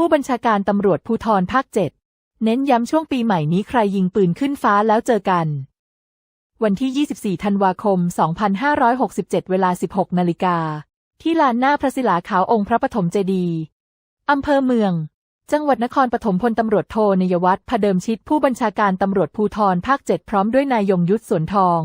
ผู้บัญชาการตำรวจภูธรภาค7เน้นย้ำช่วงปีใหม่นี้ใครยิงปืนขึ้นฟ้าแล้วเจอกัน วันที่ 24 ธันวาคม 2567 เวลา 16 นาฬิกา ที่ลานหน้าพระศิลาขาวองค์พระปฐมเจดีย์อำเภอเมือง จังหวัดนครปฐมพลตำรวจโทนยวัฒน์พเดิมชิดผู้บัญชาการตำรวจภูธรภาค7พร้อมด้วยนายยงยุทธสวนทอง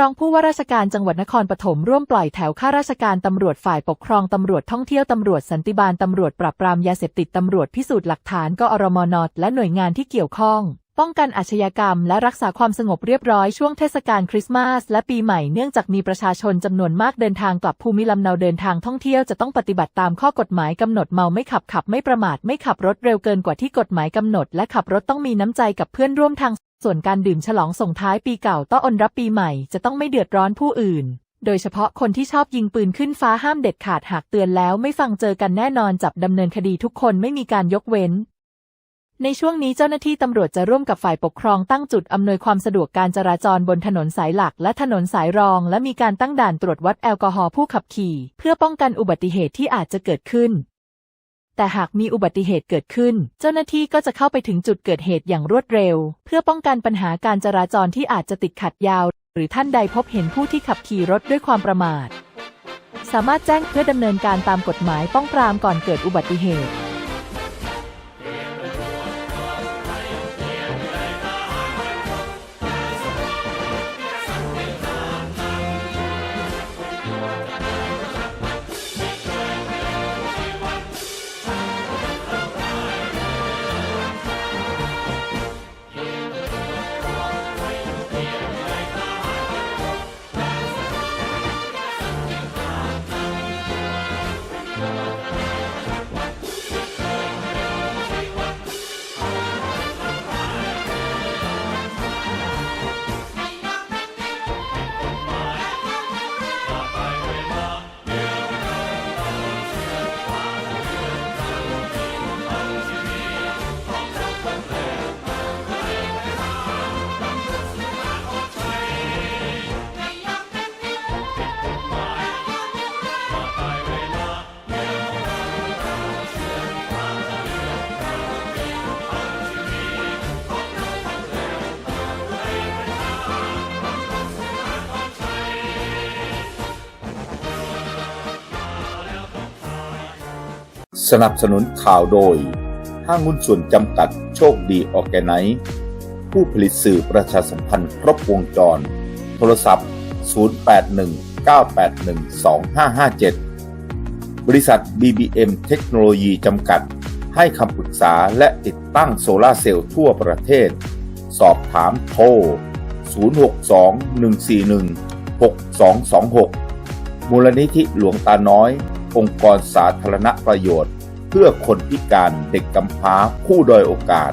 รองผู้ว่าราชการจังหวัดนครปฐมร่วมปล่อยแถวข้าราชการตำรวจฝ่ายปกครองตำรวจท่องเที่ยวตำรวจสันติบาลตำรวจปราบปรามยาเสพติดตำรวจพิสูจน์หลักฐานกอรมนและหน่วยงานที่เกี่ยวข้อง ป้องกันอาชญากรรม และรักษาความสงบเรียบร้อยช่วงเทศกาลคริสต์มาส และปีใหม่เนื่องจากมีประชาชนจำนวนมากเดินทางกลับภูมิลำเนาเดินทางท่องเที่ยวจะต้องปฏิบัติตามข้อกฎหมายกำหนดเมาไม่ขับขับไม่ประมาทไม่ขับรถเร็วเกินกว่าที่กฎหมายกำหนด และขับรถต้องมีน้ำใจกับเพื่อนร่วมทาง ส่วนการดื่มฉลองส่งท้ายปีเก่าต้อนรับปีใหม่จะต้องไม่เดือดร้อนผู้อื่นโดยเฉพาะคนที่ชอบยิงปืนขึ้นฟ้าห้ามเด็ดขาดหากเตือนแล้วไม่ฟังเจอกันแน่นอนจับดำเนินคดีทุกคนไม่มีการยกเว้น ในช่วงนี้เจ้าหน้าที่ตำรวจจะร่วมกับฝ่ายปกครองตั้งจุดอำนวยความสะดวกการจราจรบนถนนสายหลักและถนนสายรอง และมีการตั้งด่านตรวจวัดแอลกอฮอล์ผู้ขับขี่ เพื่อป้องกันอุบัติเหตุที่อาจจะเกิดขึ้น แต่หากมีอุบัติเหตุเกิดขึ้น เจ้าหน้าที่ก็จะเข้าไปถึงจุดเกิดเหตุอย่างรวดเร็ว เพื่อป้องกันปัญหาการจราจรที่อาจจะติดขัดยาว หรือท่านใดพบเห็นผู้ที่ขับขี่รถด้วยความประมาท สามารถแจ้งเพื่อดำเนินการตามกฎหมายป้องปรามก่อนเกิดอุบัติเหตุ สนับสนุนข่าวโดย ห้างหุ้นส่วนจำกัดโชคดีออแกไนซ์ผู้ผลิตสื่อประชาสัมพันธ์ครบวงจร โทรศัพท์ 0819812557 บริษัท BBM เทคโนโลยีจำกัด ให้คำปรึกษาและติดตั้งโซลาร์เซลล์ทั่วประเทศ สอบถามโทร 062-141-6226 มูลนิธิหลวงตาน้อย องค์กรสาธารณประโยชน์ เพื่อคนพิการเด็กกำพร้าผู้ด้อยโอกาส